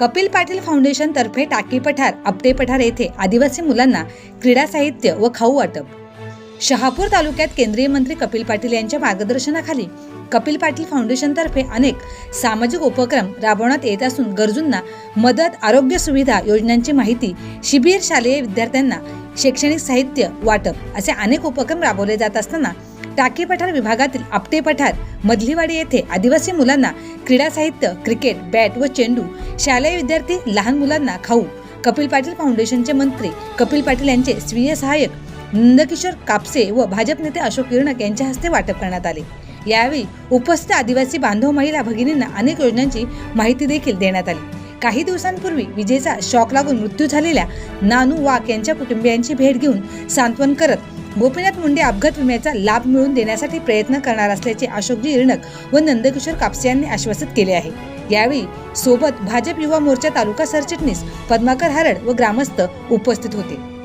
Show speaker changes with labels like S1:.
S1: Kapil Patil foundation तर्फे टाकी पठार आपटे पठार येथे आदिवासी मुलांना क्रीडा साहित्य व खाऊ वाटप. शहापूर तालुक्यात केंद्रीय मंत्री कपिल पाटील यांच्या मार्गदर्शनाखाली कपिल पाटील फाउंडेशनतर्फे अनेक सामाजिक उपक्रम राबवण्यात येत असून गरजूंना मदत आरोग्य सुविधा योजनांची माहिती शिबिर शालेय विद्यार्थ्यांना शैक्षणिक साहित्य वाटप असे अनेक उपक्रम राबवले जात असताना टाकी पठार विभागातील आपटे पठार मधलीवाडी येथे आदिवासी मुलांना क्रीडा साहित्य क्रिकेट बॅट व चेंडू शालेय विद्यार्थी लहान मुलांना खाऊ. कपिल पाटील फाउंडेशनचे मंत्री कपिल पाटील यांचे स्वीय सहाय्यक नंदकिशोर कापसे व भाजप नेते अशोक किरणक यांच्या हस्ते वाटप करण्यात आले. यावेळी उपस्थित आदिवासी बांधव महिला भगिनींना अनेक योजनांची माहिती देखील देण्यात आली. काही दिवसांपूर्वी विजेचा शॉक लागून मृत्यू झालेल्या नानू वाघ यांच्या कुटुंबियांची भेट घेऊन सांत्वन करत गोपीनाथ मुंडे अपघात विम्याचा लाभ मिळवून देण्यासाठी प्रयत्न करणार असल्याचे अशोकजी इरणक व नंदकिशोर कापसे यांनी आश्वासित केले आहे. यावेळी सोबत भाजप युवा मोर्चा तालुका सरचिटणीस पद्माकर हरड व ग्रामस्थ उपस्थित होते.